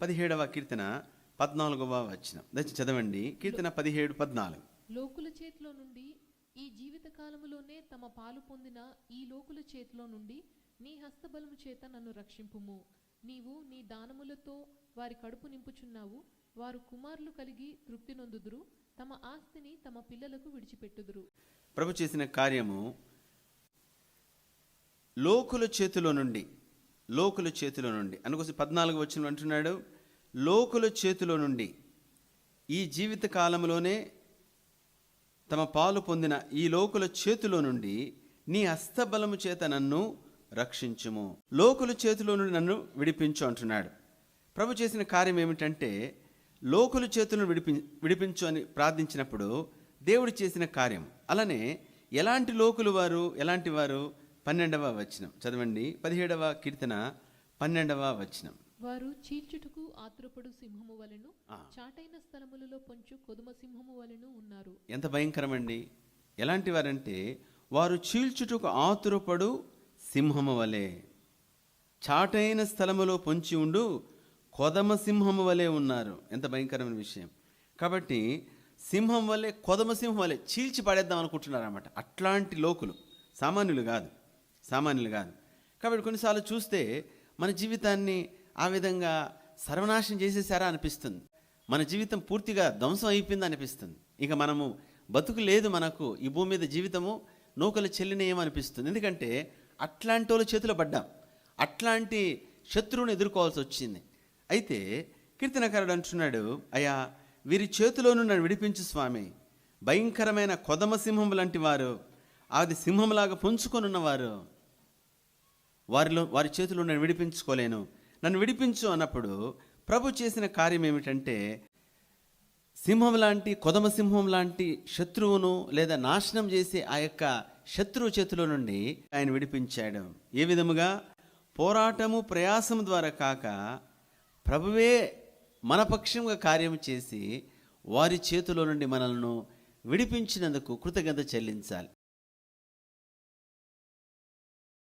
పదిహేడవ కీర్తన పద్నాలుగవ దయచేసి చదవండి. కీర్తన పదిహేడు పద్నాలుగు. లోకుల చేతిలో నుండి ఈ జీవిత కాలములోనే తమ పాలు పొందిన ఈ లోకుల చేతిలో నుండి నీ హస్తబలము చేత నన్ను రక్షింపుము. నీవు నీ దానములతో వారి కడుపు నింపుచున్నావు. వారు కుమారులు కలిగి తృప్తి నొందుదురు. తమ ఆస్తిని తమ పిల్లలకు విడిచిపెట్టుదురు. ప్రభు చేసిన కార్యము లోకుల చేతిలో నుండి లోకుల చేతిలో నుండి. అందుకోసం పద్నాలుగు వచ్చిన అంటున్నాడు లోకుల చేతిలో నుండి ఈ జీవిత కాలంలోనే తమ పాలు పొందిన ఈ లోకుల చేతిలో నుండి నీ హస్తబలము చేత నన్ను రక్షించుము. లోకుల చేతిలో నుండి నన్ను విడిపించు అంటున్నాడు. ప్రభు చేసిన కార్యం ఏమిటంటే లోకుల చేతులను విడిపి విడిపించు అని ప్రార్థించినప్పుడు దేవుడు చేసిన కార్యం. అలానే ఎలాంటి లోకులు వారు ఎలాంటి వారు? పన్నెండవ వచనం. చదవండి. పదిహేడవ కీర్తన పన్నెండవ వచనం. వారు చీల్చుటకు ఆతురపడు సింహము వలెను. చాటైన స్థలములలో పొంచు కొదుమ సింహము వలెను ఉన్నారు. ఎంత భయంకరమండి. ఎలాంటి వారంటే వారు చీల్చుటకు ఆతురపడు సింహము వలె చాటైన స్థలములో పొంచి ఉండు కొదమ సింహము వలె ఉన్నారు. ఎంత భయంకరమైన విషయం. కాబట్టి సింహం వలె కొదమ సింహం వలె చీల్చి పడేద్దాం అనుకుంటున్నారు అన్నమాట అట్లాంటి లోకులు. సామాన్యులు కాదు. సామాన్యులు కాదు. కాబట్టి కొన్నిసార్లు చూస్తే మన జీవితాన్ని ఆ విధంగా సర్వనాశనం చేసేసారా అనిపిస్తుంది. మన జీవితం పూర్తిగా ధ్వంసం అయిపోయింది అనిపిస్తుంది. ఇక మనము బతుకు లేదు మనకు ఈ భూమి మీద జీవితము నూకలు చెల్లినేయమనిపిస్తుంది ఎందుకంటే అట్లాంటి వాళ్ళ చేతిలో పడ్డాం. అట్లాంటి శత్రువుని ఎదుర్కోవాల్సి వచ్చింది. అయితే కీర్తనకారుడు అంటున్నాడు అయ్యా వీరి చేతిలో నుండి నన్ను విడిపించు స్వామి. భయంకరమైన కొదమ సింహం లాంటి వారు అది సింహంలాగా పుంజుకొనున్నవారు ఉన్నవారు. వారిలో వారి చేతిలో నేను విడిపించుకోలేను. నన్ను విడిపించు అన్నప్పుడు ప్రభు చేసిన కార్యం ఏమిటంటే సింహం లాంటి కొదమ సింహం లాంటి శత్రువును లేదా నాశనం చేసే ఆ యొక్క శత్రువు చేతిలో నుండి ఆయన విడిపించాడు. ఏ విధముగా? పోరాటము ప్రయాసం ద్వారా కాక ప్రభువే మన పక్షంగా కార్యం చేసి వారి చేతిలో నుండి మనల్ని విడిపించినందుకు కృతజ్ఞత చెల్లించాలి.